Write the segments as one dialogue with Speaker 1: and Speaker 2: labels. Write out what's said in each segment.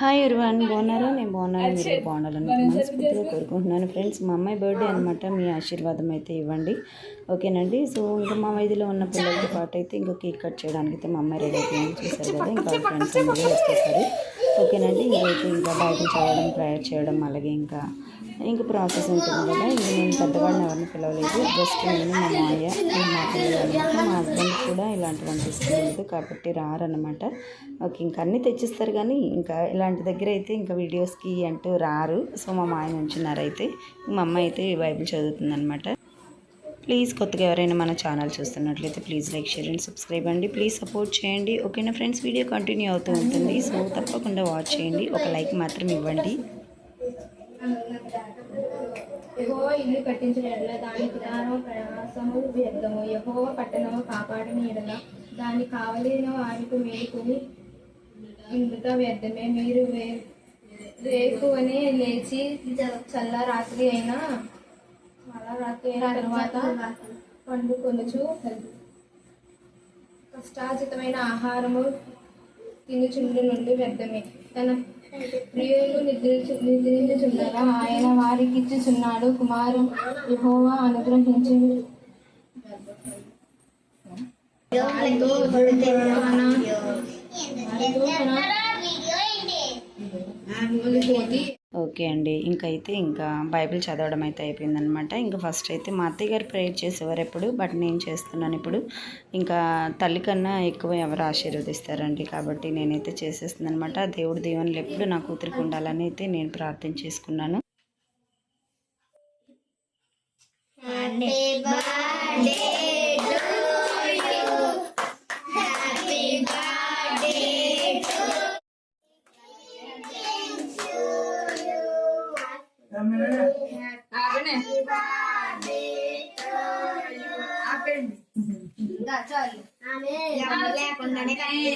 Speaker 1: Hi everyone బాగున్నారా? నేను బాగున్నాను మీరు బాగుండాలని మనస్ఫూర్తిగా కోరుకుంటున్నాను. ఫ్రెండ్స్ మా అమ్మాయి బర్త్డే అనమాట మీ ఆశీర్వాదం అయితే ఇవ్వండి. ఓకేనండి? సో ఇంకా మా వీధిలో ఉన్న పిల్లలతో పాటు అయితే ఇంకా కేక్ కట్ చేయడానికి అయితే మా అమ్మాయి రెడీ అయిపోయింది చూసారు కదా ఇంకా ఫ్రెండ్స్ అందరూ వచ్చేసారు. ఓకేనండి? ఇంకైతే ఇంకా బయట చదవడం ప్రేయర్ చేయడం అలాగే ఇంకా ఇంకా ప్రాసెస్ ఉంటుంది కదా. ఇంక నేను పెద్దవాడిని ఎవరిని పిలవలేదు. జస్ట్ నేను మా మాయ మా పిల్లలు మా హస్బెండ్ కూడా ఇలాంటివంటి ఇష్టం కాబట్టి రారనమాట ఓకే ఇంకా అన్నీ తెచ్చిస్తారు కానీ ఇంకా ఇలాంటి దగ్గర అయితే ఇంకా వీడియోస్కి అంటూ రారు. సో మా మాయ ఉంచున్నారు మా అమ్మ అయితే బైబిల్ చదువుతుందనమాట ప్లీజ్ కొత్తగా ఎవరైనా మన ఛానల్ చూస్తున్నట్లయితే please like share and subscribe అండి. ప్లీజ్ సపోర్ట్ చేయండి. ఓకేనా ఫ్రెండ్స్? వీడియో కంటిన్యూ అవుతూ ఉంటుంది. సో తప్పకుండా వాచ్ చేయండి. ఒక లైక్ మాత్రం ఇవ్వండి.
Speaker 2: యహోవ ఇల్లు కట్టించిన ఎడల దాని విధానం ప్రయాసము వ్యర్థము. యహోవ పట్టణము కాపాడిన ఎడల దాన్ని కావలిన వారికి మేలుకొని ఇందుక వ్యర్థమే. మీరు వే లేచి చల్ల రాత్రి అయినా చాలా రాత్రి అయిన తర్వాత పండుకొనుచు కష్టాజితమైన ఆహారము తినుచుండు నుండి వ్యర్థమే. తన ప్రియులు నిద్రించు నిద్రించుచుండగా ఆయన వారికి ఇచ్చుచున్నాడు కుమారు యెహోవా అనుగ్రహించి. తన-
Speaker 1: ఓకే అండి. ఇంకైతే ఇంకా బైబిల్ చదవడం అయితే అయిపోయిందనమాట ఇంకా ఫస్ట్ అయితే మా అత్తయ్య గారు ప్రేయర్ చేసేవారు ఎప్పుడు బట్ నేను చేస్తున్నాను ఇప్పుడు. ఇంకా తల్లి కన్నా ఎక్కువ ఎవరు ఆశీర్వదిస్తారండి కాబట్టి నేనైతే చేసేస్తుంది అనమాట దేవుడి దీవెనలు ఎప్పుడు నా కూతురికి ఉండాలని అయితే నేను ప్రార్థన చేసుకున్నాను.
Speaker 2: Happy birthday.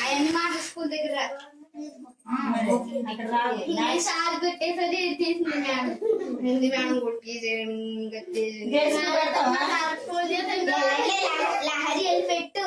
Speaker 2: అవన్నీ మాట స్కూల్ దగ్గర సార్ కొట్టేసరి తీసింది మేడం మేడం కొట్టేసి లహరి వెళ్ళి పెట్టు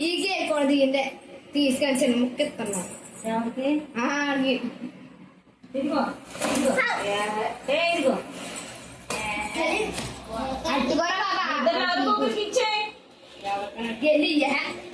Speaker 2: ఈగే కొడది ఇందే తీసుకొని చిన్న ముక్కెత్తున్నా ఆడికి అట్టుకోరా బాబా వెళ్ళి
Speaker 3: అడిగి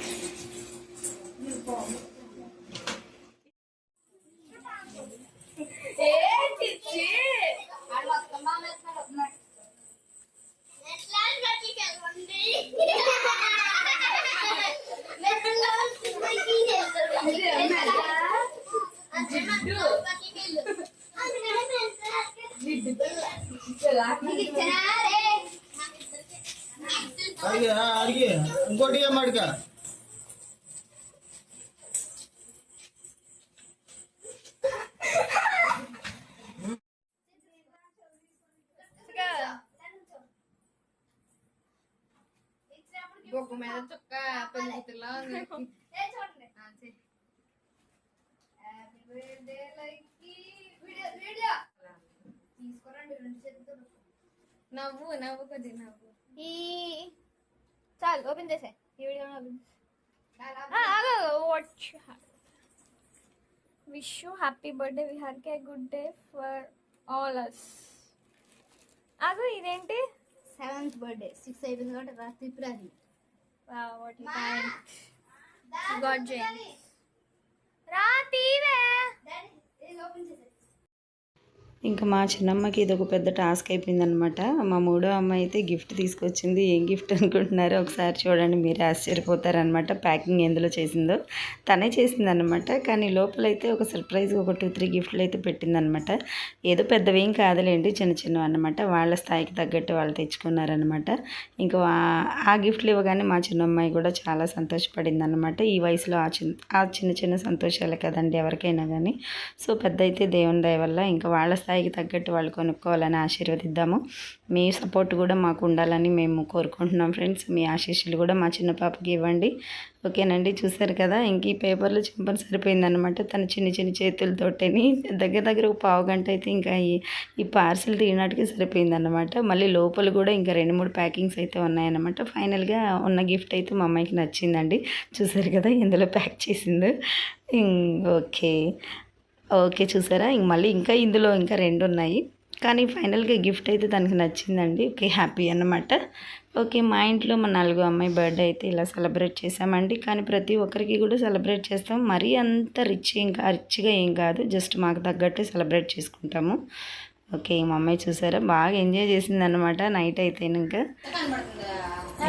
Speaker 2: బొగ్గు మీద చుక్క వీడియో నవ్వు నవ్వు కొద్ది నవ్వు ఈ చాలు ఓపెన్ చేసే ఈ video open watch wish you happy birthday విహార్కి good day for all us ago ఇదేంటి
Speaker 4: సెవెంత్ బర్త్డే సిక్స్ అయిపోయింది కాబట్టి రాత్రి ఇప్పుడు అది
Speaker 2: Wow, what you find? You
Speaker 4: got James.
Speaker 1: Ra, open ఇంకా మా చిన్నమ్మకి ఇది ఒక పెద్ద టాస్క్ అయిపోయిందనమాట మా మూడో అమ్మాయి అయితే గిఫ్ట్ తీసుకొచ్చింది. ఏం గిఫ్ట్ అనుకుంటున్నారో ఒకసారి చూడండి మీరే ఆశ్చర్యపోతారనమాట ప్యాకింగ్ ఎందులో చేసిందో. తనే చేసిందనమాట కానీ లోపలైతే ఒక సర్ప్రైజ్ ఒక టూ త్రీ గిఫ్ట్లు అయితే పెట్టిందనమాట ఏదో పెద్దవేం కాదులేండి చిన్న చిన్నవి అనమాట వాళ్ళ స్థాయికి తగ్గట్టు వాళ్ళు తెచ్చుకున్నారనమాట ఇంకా ఆ గిఫ్ట్లు ఇవ్వగానే మా చిన్న అమ్మాయి కూడా చాలా సంతోషపడింది అనమాట ఈ వయసులో ఆ చిన్న ఆ చిన్న చిన్న సంతోషాలే కదండి ఎవరికైనా కానీ సో పెద్ద అయితే దేవుని దయ వల్ల ఇంకా వాళ్ళ స్థాయికి తగ్గట్టు వాళ్ళు కొనుక్కోవాలని ఆశీర్వదిద్దాము. మీ సపోర్ట్ కూడా మాకు ఉండాలని మేము కోరుకుంటున్నాం ఫ్రెండ్స్ మీ ఆశీస్సులు కూడా మా చిన్న పాపకి ఇవ్వండి. ఓకేనండి? చూసారు కదా? ఇంక ఈ పేపర్లో చింపని సరిపోయిందనమాట తన చిన్న చిన్న చేతులతోటని దగ్గర దగ్గర ఒక పావు గంట అయితే ఇంకా ఈ ఈ పార్సిల్ తీయనాటికి సరిపోయిందన్నమాట. మళ్ళీ లోపల కూడా ఇంకా రెండు మూడు ప్యాకింగ్స్ అయితే ఉన్నాయన్నమాట. ఫైనల్గా ఉన్న గిఫ్ట్ అయితే మా అమ్మాయికి నచ్చిందండి. చూసారు కదా? ఇందులో ప్యాక్ చేసింది? ఓకే. ఓకే చూసారా? ఇంక మళ్ళీ ఇంకా ఇందులో ఇంకా రెండు ఉన్నాయి కానీ ఫైనల్గా గిఫ్ట్ అయితే తనకి నచ్చిందండి. ఓకే హ్యాపీ అన్నమాట. ఓకే మా ఇంట్లో మా నాలుగో అమ్మాయి బర్త్డే అయితే ఇలా సెలబ్రేట్ చేసామండి. కానీ ప్రతి ఒక్కరికి కూడా సెలబ్రేట్ చేస్తాం. మరీ అంత రిచ్ ఇంకా రిచ్గా ఏం కాదు. జస్ట్ మాకు తగ్గట్టు సెలబ్రేట్ చేసుకుంటాము. ఓకే మా అమ్మాయి చూసారా? బాగా ఎంజాయ్ చేసిందనమాట నైట్ అయితే ఇంకా.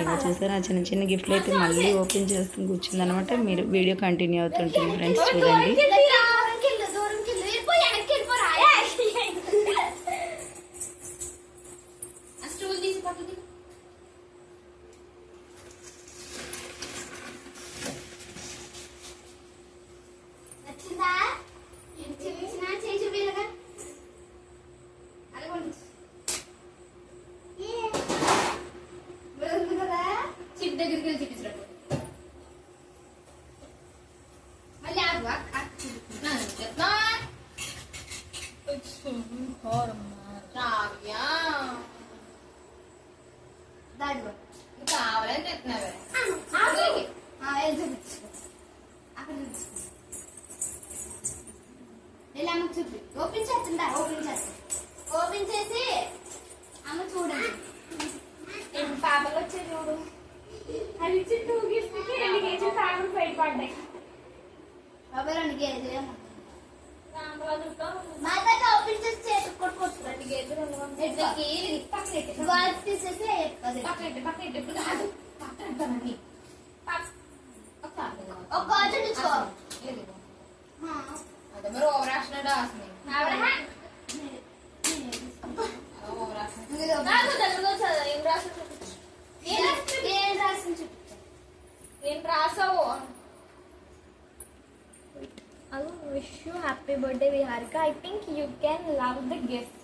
Speaker 1: ఇక చూసారా? చిన్న చిన్న గిఫ్ట్లు అయితే మళ్ళీ ఓపెన్ చేస్తూ కూర్చుందనమాట మీరు వీడియో కంటిన్యూ అవుతుంటుంది ఫ్రెండ్స్ చూడండి.
Speaker 4: చిప్ దగ్గరికి వెళ్ళి చూపించినట్టు. మళ్ళీ ఆగు చెప్తా కావాలని చెప్తున్నావే. అక్కడ వెళ్ళి అమ్మకు చూపి. ఓపెన్ చేస్తుందా? ఓపెన్ చేస్తా. ఓపెన్ చేసి అమ్మ చూడండి.
Speaker 2: పాపలు వచ్చే చూడు. అది ఇచ్చి టూ గిఫ్ట్ రెండు కేజీలు కాకుండా బయటపడ్డాయి
Speaker 4: బాబాయ్ రెండు కేజీలు
Speaker 2: దాంట్లో చూస్తాం
Speaker 4: మాతో ఓపెన్ చేసి కొట్టుకోవచ్చు
Speaker 2: రెండు కేజీలు ఉండవు. పక్కన పక్కన కాదు. పక్కన పెట్టమని. పక్క- పక్క.
Speaker 4: ఒక గాజు తెచ్చుకో
Speaker 2: ఏది?
Speaker 4: ఆ.
Speaker 2: అదే మరి ఓవర్ యాక్షన్ అంటే ఆస్తుంది.
Speaker 4: ఆవిడ?
Speaker 2: Over action.
Speaker 4: ఇదిగో.
Speaker 2: నాకు తెలుగులో చదువు. ఏం రాసావు చూపించు.
Speaker 4: ఏం రాసి- ఏం రాసింది చూపించు.
Speaker 2: ఏం రాసావు అలు wish you happy birthday Viharika I think you can love the gift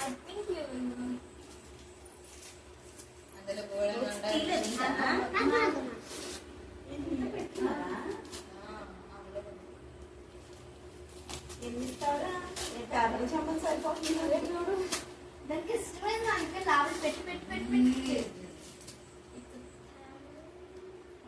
Speaker 2: I think you
Speaker 5: అందులో గోడలు ఉండాలి.
Speaker 4: దానికి ఇష్టమైన దానికి లాభం పెట్టి పెట్టి పెట్టి పెట్టి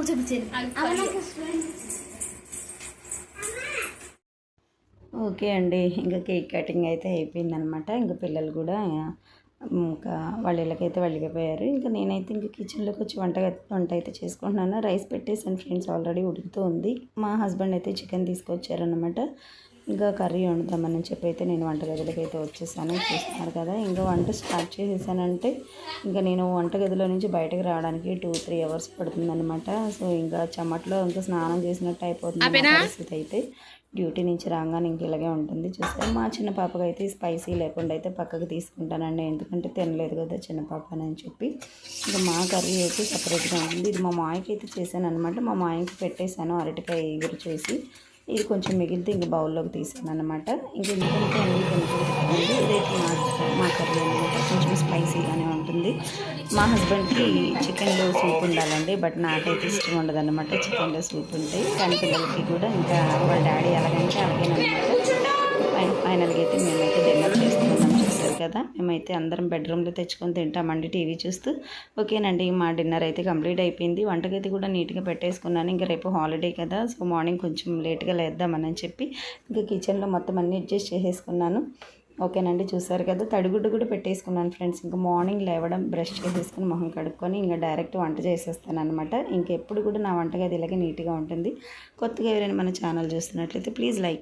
Speaker 4: అమ్మకు చూపించేది నాకు
Speaker 1: ఓకే అండి ఇంకా కేక్ కటింగ్ అయితే అయిపోయిందనమాట ఇంకా పిల్లలు కూడా ఇంకా వాళ్ళ ఇళ్ళకైతే వెళ్ళిపోయారు. ఇంకా నేనైతే ఇంకా కిచెన్లోకి వచ్చి వంట వంట అయితే చేసుకుంటున్నాను. రైస్ పెట్టేసాను ఫ్రెండ్స్ ఆల్రెడీ ఉడుకుతూ ఉంది. మా హస్బెండ్ అయితే చికెన్ తీసుకొచ్చారనమాట ఇంకా కర్రీ వండుదామని చెప్పి అయితే నేను వంటగదిలోకి అయితే వచ్చేసాను. చూస్తున్నారు కదా ఇంకా వంట స్టార్ట్ చేసేసానంటే ఇంకా నేను వంటగదిలో నుంచి బయటకు రావడానికి టూ త్రీ అవర్స్ పడుతుందన్నమాట. సో ఇంకా చెమట్లో ఇంకా స్నానం చేసినట్టు అయిపోతుంది పరిస్థితి అయితే. డ్యూటీ నుంచి రాగానే ఇంక ఇలాగే ఉంటుంది. చూసారు మా చిన్న పాపకి అయితే స్పైసీ లేకుండా అయితే పక్కకు తీసుకుంటానండి. ఎందుకంటే తినలేదు కదా చిన్న పాప అని చెప్పి. ఇంకా మా కర్రీ అయితే సపరేట్గా ఉంటుంది ఇది మా మాయకి అయితే చేశాను అనమాట మా మాయకి పెట్టేశాను అరటికాయ ఎగురు చేసి. ఇది కొంచెం మిగిలితే ఇంక బౌల్లోకి తీసుకున్నాను అనమాట ఇంకా ఎందుకంటే అన్ని తినకూడదు ఇదైతే మా మా కర్రీ అనమాట కొంచెం స్పైసీగానే ఉంటుంది. మా హస్బెండ్కి చికెన్లో సూప్ ఉండాలండి బట్ నాకైతే ఇష్టం ఉండదు అనమాట చికెన్లో సూప్ ఉంటే. కానీ పిల్లలకి కూడా ఇంకా వాళ్ళ డాడీ ఎలాగంటే అలాగేనమాట ఫైనల్గా అయితే మేమైతే డిన్నర్ కదా? మేమైతే అందరం బెడ్రూమ్లో తెచ్చుకొని తింటామండి టీవీ చూస్తూ. ఓకేనండి మా డిన్నర్ అయితే కంప్లీట్ అయిపోయింది. వంటగది కూడా నీట్గా పెట్టేసుకున్నాను. ఇంకా రేపు హాలిడే కదా సో మార్నింగ్ కొంచెం లేట్గా లేద్దామని చెప్పి ఇంకా కిచెన్లో మొత్తం అన్నీ అడ్జస్ట్ చేసేసుకున్నాను. ఓకేనండి చూసారు కదా? తడిగుడ్డు కూడా పెట్టేసుకున్నాను ఫ్రెండ్స్. ఇంకా మార్నింగ్ లేవడం బ్రష్ చేసేసుకుని మొహం కడుక్కొని ఇంకా డైరెక్ట్ వంట చేసేస్తాను అనమాట ఇంకెప్పుడు కూడా నా వంటగది ఇలాగే నీట్గా ఉంటుంది. కొత్తగా ఎవరైనా మన ఛానల్ చూస్తున్నట్లయితే ప్లీజ్ లైక్